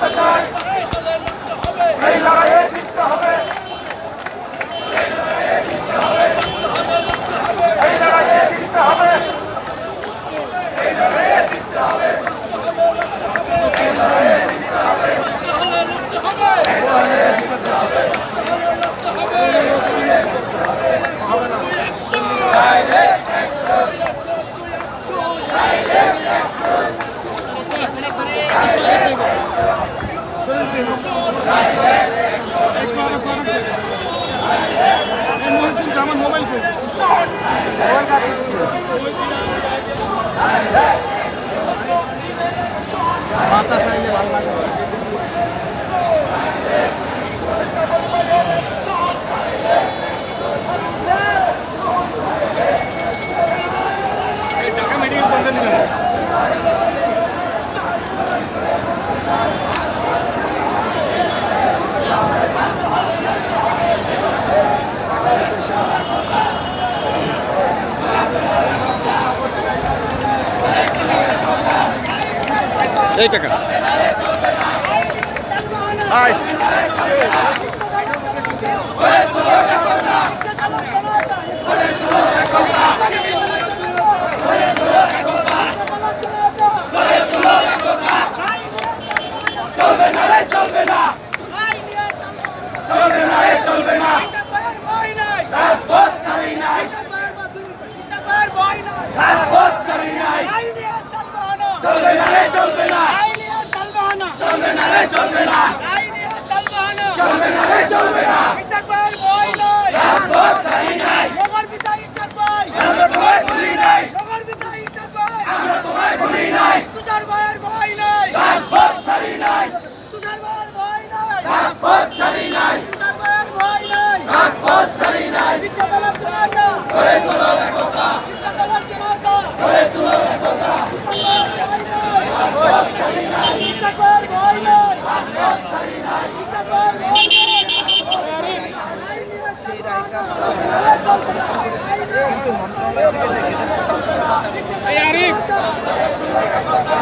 করতে চাই এই টাকা হাই তুষার ভাইয়ের ভয় নাই তুষার ভাইয়ের ভয় নাই তুষার ভাইয়ের ভয় নাই রিক্সাওয়ালার জনতা রিক্সাওয়ালার জনতা রিক্সার ভাইয়ের ভয় নাই রিক্সার ভাইয়ের কিন্তু মন্ত্রণালয় থেকে যে গেজেট প্রকাশ করার কথা রিক্সাওয়ালার জনতা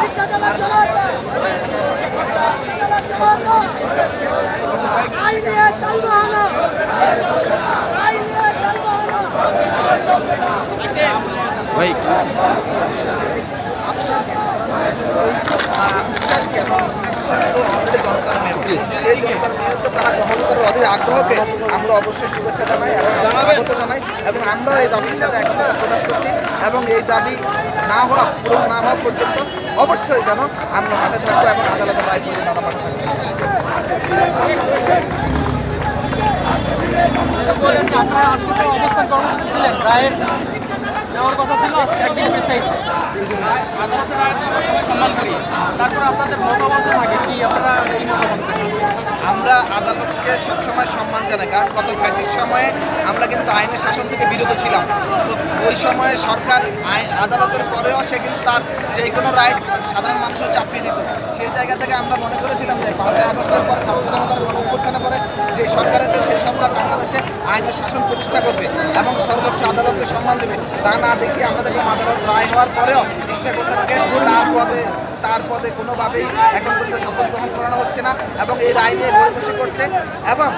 রিক্সাওয়ালার জনতা আইনে তালবাহানা আইনে তালবাহানা ভাই আজকে এবং ইনস্টিটিউশন তো অলরেডি জনতার মেয়র সেই জনতার মেয়রকে তারা গ্রহণ করার অধীর আগ্রহকে আমরা অবশ্যই শুভেচ্ছা জানাই এবং স্বাগত জানাই এবং আমরা এই দাবির সাথে একতা প্রকাশ করছি এবং এই দাবি না হওয়া, পূরণ না হওয়া পর্যন্ত অবশ্যই যেন আমরা হাতে থাকব এবং আদালতের রায় পর্যন্ত আমরা মাঠে থাকব দেওয়ার কথা ছিল আজকে একদিন মিস হয়েছে আদালতের আমরা সম্মান করি তারপর আপনাদের মতামত থাকে, কি আপনারা কি মতামত? আমরা আদালতকে সবসময় সম্মান জানাই, কারণ গত ফ্যাসির সময়ে আমরা কিন্তু আইনের শাসন থেকে বিরত ছিলাম। তো ওই সময়ে সরকার আদালতের পরেও সে কিন্তু তার যে কোনো রায় সাধারণ মানুষও চাপিয়ে দিত। সেই জায়গা থেকে আমরা মনে করেছিলাম যে পাঁচই আগস্টের পরে ছাত্র জনতার গণ অভ্যুত্থানের পরে যে সরকার আছে, সেই সরকার বাংলাদেশে আইনের শাসন প্রতিষ্ঠা করবে এবং সর্বোচ্চ আদালতকে সম্মান দেবে। তা না দেখিয়ে আমরা দেখলাম আদালত রায় হওয়ার পরেও ঈশ্বর হোসেনকে তার পদে তার পদে কোনোভাবেই এখন পর্যন্ত হচ্ছে না এবং এই রায় নিয়ে ঘরে বসে করছে এবং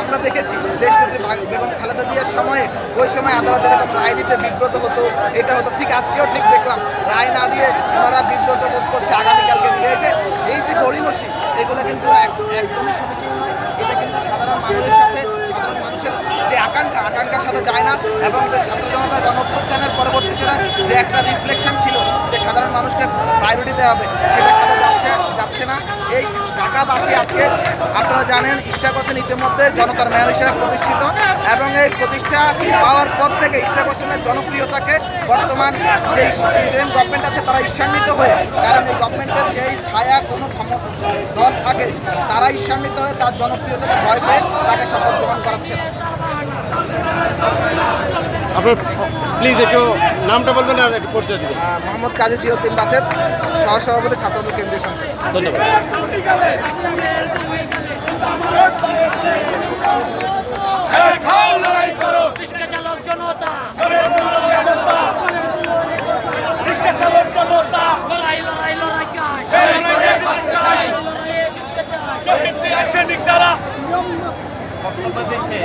আমরা দেখেছি দেশনেত্রী বেগম খালেদা জিয়ার সময়ে, ওই সময় আদালত যেরকম রায় দিতে বিব্রত হতো, এটা হতো, ঠিক আজকেও ঠিক দেখলাম, রায় না দিয়ে ওনারা বিব্রত বোধ করছে আগামীকালকে এই যে এই যে গড়িমসি, এগুলো কিন্তু এক- একদমই সমীচীন নয়, এটা কিন্তু সাধারণ মানুষের সাথে, সাধারণ মানুষের যে আকাঙ্ক্ষা, আকাঙ্ক্ষার সাথে যায় না এবং যে ছাত্র জনতার গণঅভ্যুত্থানের পরবর্তী সময় যে একটা রিফ্লেকশন ছিল যে সাধারণ মানুষকে প্রায়োরিটি দেওয়া হবে, সেটার সাথে যাচ্ছে না। এই ঢাকাবাসী আজকে আপনারা জানেন ইশাক ইতিমধ্যে জনতার মেয়র হিসেবে প্রতিষ্ঠিত এবং এই প্রতিষ্ঠা পাওয়ার পর থেকে ইশাক হোসেনের জনপ্রিয়তাকে বর্তমান যে ইন্ডিয়ান গভর্নমেন্ট আছে তারা ঈর্ষান্বিত হয়ে কারণ এই গভর্নমেন্টের যেই ছায়া কোনো দল থাকে তারা ঈর্ষান্বিত হয়ে তার জনপ্রিয়তাকে ভয় পেয়ে তাকে শপথ গ্রহণ করাচ্ছে না। আপনার প্লিজ একটু নামটা বলবেন আর একটু পরিচয় দিবেন। মোহাম্মদ কাজী জিয়ুদ্দিন বাসেদ সহসভাপতি ছাত্রদল কেন্দ্রীয় সংসদ। ধন্যবাদ। জনতা চাই জিততে চাই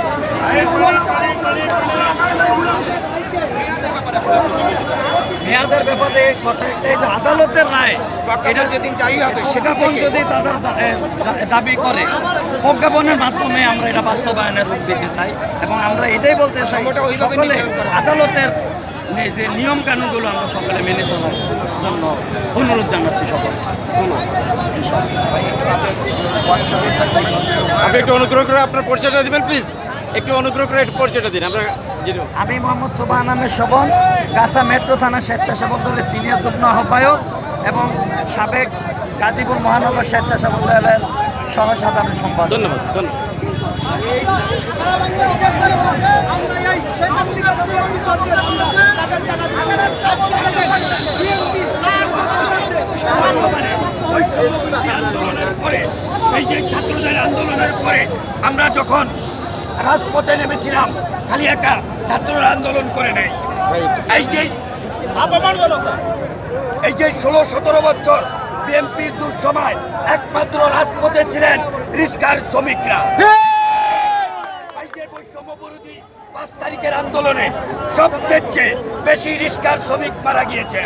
মেয়াদের ব্যাপারে কথা একটাই যে আদালতের রায় এটা যদি যাই হবে সেটা কোন যদি তাদের দাবি করে। প্রজ্ঞাপনের মাধ্যমে আমরা এটা বাস্তবায়নের রূপ দিতে চাই এবং আমরা এটাই বলতে চাই সকলে আদালতের যে নিয়ম কানুনগুলো আমরা সকলে মেনে চলার জন্য অনুরোধ জানাচ্ছি সকল আপনি একটু অনুগ্রহ করে আপনার পরিচয়টা দিবেন প্লিজ একটু অনুগ্রহ করে একটু পরিচয়টা দিন আমরা আমি মোহাম্মদ সোবাহ আহমেদ শোভন গাছা মেট্রো থানা স্বেচ্ছাসেবক দলের সিনিয়র যুগ্ম আহ্বায়ক এবং সাবেক গাজীপুর মহানগর স্বেচ্ছাসেবক দলের সহ সাধারণ সম্পাদক। ধন্যবাদ ধন্যবাদ। আন্দোলনের পরে এই যে ছাত্রদের আন্দোলনের পরে আমরা যখন রাজপথে নেমেছিলাম, খালি একা ছাত্ররা আন্দোলন করে নেই। এই যে এই যে ষোলো সতেরো বছর বিএনপির দুঃসময়, একমাত্র রাজপথে ছিলেন রিস্কার শ্রমিকরা বাইশের বৈষম্য বিরোধী পাঁচ তারিখের আন্দোলনে সবচেয়ে চেয়ে বেশি রিস্কার শ্রমিক মারা গিয়েছে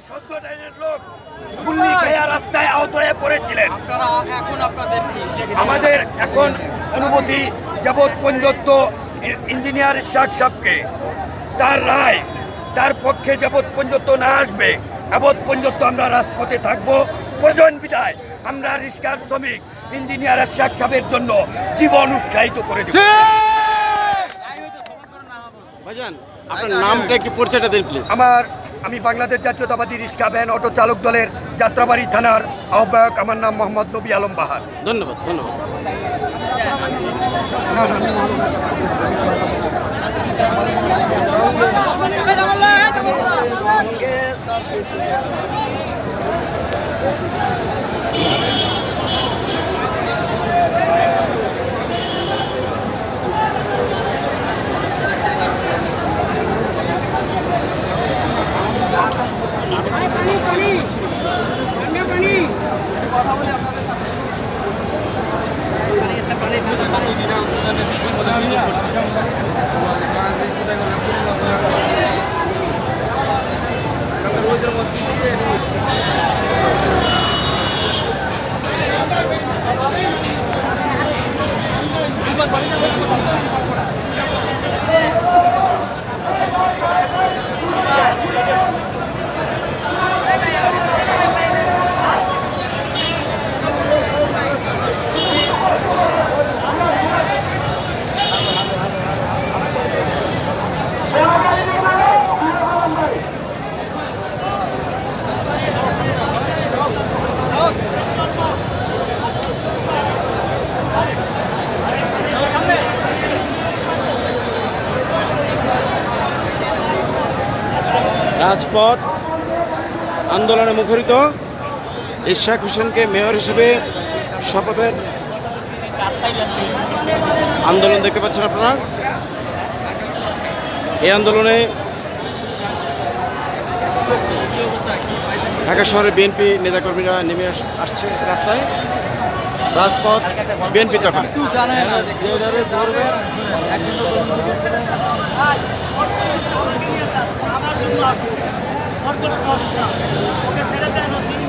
সংগঠনের লোক গুল্লি খেয়া রাস্তায় আহত হয়ে পড়েছিলেন। আপনারা এখন আপনাদের কি সেক্ষেত্রে- আমাদের এখন অনুমতি যাবৎ পর্যন্ত ইঞ্জিনিয়ার শাক সাহেবকে তার রায় তার পক্ষে যাবৎ পর্যন্ত না আসবে যাবৎ পর্যন্ত আমরা রাজপথে থাকব। প্রয়োজন বিদায় আমরা রিস্কার শ্রমিক ইঞ্জিনিয়ার শাক সাহেবের জন্য জীবন উৎসাহিত করে দেব। ভাইজান আপনার নামটা একটু পরিচয়টা দিন প্লিজ আমার আমি বাংলাদেশ জাতীয়তাবাদী রিক্সা ভ্যান অটো চালক দলের যাত্রাবাড়ি থানার আহ্বায়ক আমার নাম মোহাম্মদ নবী আলম বাহার। ধন্যবাদ ধন্যবাদ। না না রাজপথ আন্দোলনে মুখরিত। ইশাক হোসেনকে মেয়র হিসেবে শপথের আন্দোলন দেখতে পাচ্ছেন আপনারা। এই আন্দোলনে ঢাকা শহরে বিএনপি নেতাকর্মীরা নেমে আস- আসছে রাস্তায়। রাজপথ বিএনপি জন্য আসব ওর কোনো দোষ না ওকে ছেড়ে দেন ও তিন